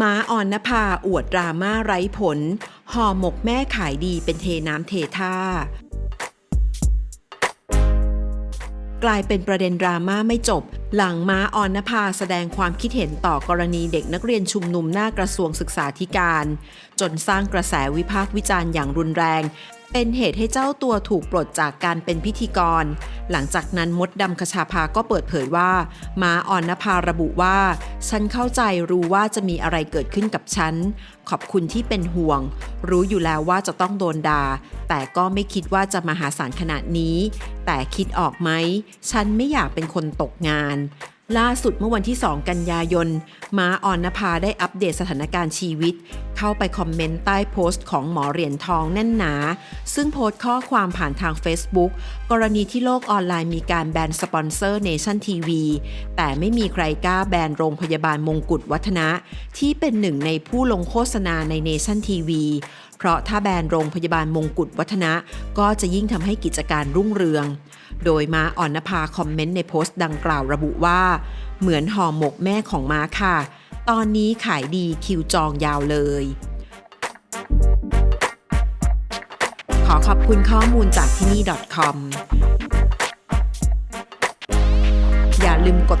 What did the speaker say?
ม้าอ่อนนภาอวดดราม่าไร้ผล ห่อหมกแม่ขายดีเป็นเทน้ำเทท่า กลายเป็นประเด็นดราม่าไม่จบ หลังม้าอ่อนนภาแสดงความคิดเห็นต่อกรณีเด็กนักเรียนชุมนุมหน้ากระทรวงศึกษาธิการ จนสร้างกระแสวิพากษ์วิจารณ์อย่างรุนแรง เป็นเหตุให้เจ้าตัวถูกปลดจากการเป็นพิธีกร หลังจากนั้นมดดำคชาภาก็เปิดเผยว่า มาอ่อนนภาระบุว่า ฉันเข้าใจรู้ว่าจะมีอะไรเกิดขึ้นกับฉัน ขอบคุณที่เป็นห่วง รู้อยู่แล้วว่าจะต้องโดนด่า แต่ก็ไม่คิดว่าจะมาหาศาลขนาดนี้ แต่คิดออกไหม ฉันไม่อยากเป็นคนตกงาน ล่าสุดเมื่อวันที่ 2 กันยายน ม้าออนนภาได้อัปเดตสถานการณ์ชีวิต เข้าไปคอมเมนต์ใต้โพสต์ของหมอเหรียญทองแน่นหนา ซึ่งโพสต์ข้อความผ่านทาง Facebook กรณีที่โลกออนไลน์มีการแบนสปอนเซอร์เนชั่นทีวีแต่ไม่มีใครกล้าแบนโรงพยาบาลมงกุฎวัฒนะ ที่เป็นหนึ่งในผู้ลงโฆษณาในเนชั่นทีวี ราะถ้าแบนโรงพยาบาลมงกุฎวัฒนะ ก็จะยิ่งทำให้กิจการรุ่งเรือง โดยมาอ่อนนภาคอมเมนต์ในโพสต์ดังกล่าวระบุว่า เหมือนห่อหมกแม่ของม้าค่ะ ตอนนี้ขายดีคิวจองยาวเลย ขอขอบคุณข้อมูลจากที่นี่ .com อย่าลืมกด